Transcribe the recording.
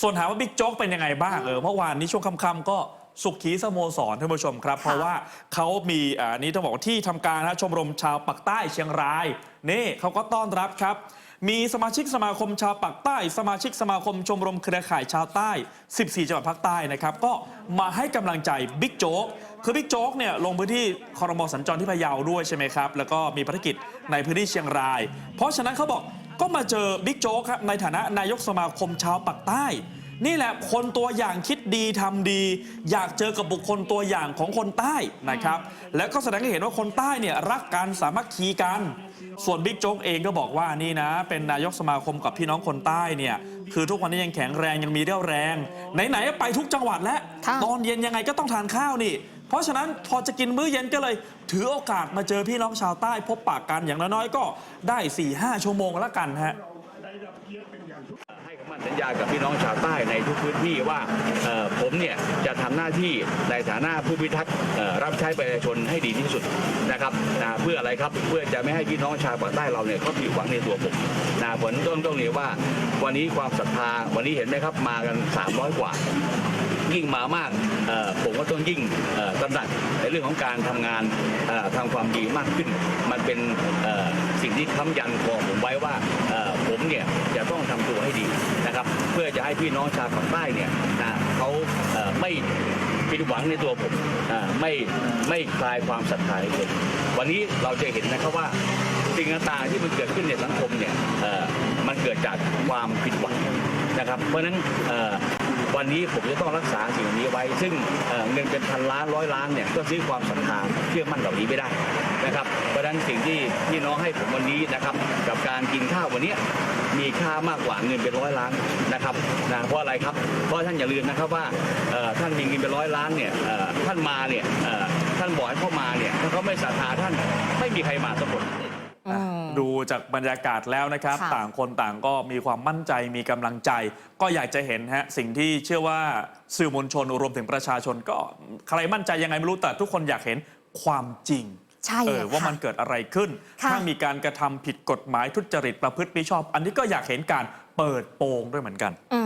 ส่วนถามว่าบิ๊กโจ๊กเป็นยังไงบ้างเออเมื่อวานนี้ช่วงค่ำๆก็สุขีสโมสรท่านผู้ชมครับ เพราะว่าเขามีอ่านี้ต้องบอกว่าที่ทำการนะชมรมชาวปักใต้เชียงรายนี่เขาก็ต้อนรับครับ มีสมาชิกสมาคมชาวปักใต้ สมาชิกสมาคมชมรมเครือข่ายชาวใต้ 14 จังหวัดภาคใต้นะครับ ก็มาให้กำลังใจบิ๊กโจ๊กคือบิ๊กโจ๊กเนี่ยลงพื้นที่คอรมอสัญจรที่พะเยาด้วยใช่ไหมครับ แล้วก็มีภารกิจในพื้นที่เชียงราย เพราะฉะนั้นเขาบอก ก็มาเจอบิ๊กโจ๊กครับในฐานะนายกสมาคมชาวปักใต้ นี่แหละคนตัวอย่างคิดดีทำดี อยากเจอกับบุคคลตัวอย่างของคนใต้นะครับ แล้วก็แสดงให้เห็นว่าคนใต้เนี่ยรักกันสามัคคีกัน ส่วนบิ๊กโจ๊กเองก็บอกว่านี่นะ เป็นนายกสมาคมกับพี่น้องคนใต้เนี่ยคือทุกวันนี้ยังแข็งแรงยังมีเรี่ยวแรง ไหนๆก็ไปทุกจังหวัดแล้วค่ะตอนเย็นยังไงก็ต้องทานข้าวนี่ เพราะฉะนั้นพอจะกินมื้อเย็นก็เลย ถือโอกาสมาเจอพี่น้องชาวใต้พบปากกันอย่างน้อยๆก็ได้4ี่ห้าชั่วโมงล้วกันฮะให้คำมั่นสัญญากับพี่น้องชาวใต้ในทุกพื้นที่ว่าผมเนี่ยจะทำหน้าที่ในฐานะผู้พิทักษ์รับใช้ประชาชนให้ดีที่สุดนะครับนะเพื่ออะไรครับเพื่อจะไม่ให้พี่น้องชาวปากใต้เราเนี่ยเขาผิดหวังในตัวผมนะผลต้องต้องเรียนว่า วันนี้ความศรัทธาวันนี้เห็นไหมครับมากัน 300 กว่า ยิ่งมามากผมก็ต้องยิ่งตระหนักในเรื่องของการทำงานทำความดีมากขึ้น มันเป็นสิ่งที่ค้ำยันของผมไว้ว่าผมเนี่ยจะต้องทำตัวให้ดีนะครับ เพื่อจะให้พี่น้องชาวภาคใต้เนี่ยนะเขาไม่ผิดหวังในตัวผมไม่ไม่คลายความศรัทธาในผมวันนี้เราจะเห็นนะครับว่าสิ่งต่างๆที่มันเกิดขึ้นในสังคมเนี่ยมันเกิดจากความผิดหวังนะครับ เพราะฉะนั้น วันนี้ผมจะต้องรักษาสิ่งนี้ไว้ ซึ่งเเงินเป็นพันล้านร้อยล้านเนี่ยก็ซื้อความศรัทธาเชื่อมั่นเหล่านี้ไม่ได้นะครับเพราะฉะนั้นสิ่งที่พี่น้องให้ผมวันนี้นะครับ กับการกินข้าววันนี้มีค่ามากกว่าเงินเป็นร้อยล้านนะครับนะเพราะอะไรครับ เพราะท่านอย่าลืมนะครับว่าท่านมีเงินเป็นร้อยล้านเนี่ยท่านมาเนี่ยท่านบอกให้เข้ามาเนี่ยถ้าเขาไม่ศรัทธาท่านไม่มีใครมาสักคน ดูจากบรรยากาศแล้วนะครับ ค่ะ ต่างคนต่างก็มีความมั่นใจมีกำลังใจ ก็อยากจะเห็นฮะสิ่งที่เชื่อว่าสื่อมวลชนรวมถึงประชาชนก็ใครมั่นใจยังไงไม่รู้แต่ทุกคนอยากเห็นความจริง ใช่เออค่ะว่ามันเกิดอะไรขึ้น ค่ะ ถ้ามีการกระทำผิดกฎหมายทุจริตประพฤติมิชอบ อันนี้ก็อยากเห็นการเปิดโปงด้วยเหมือนกัน อืม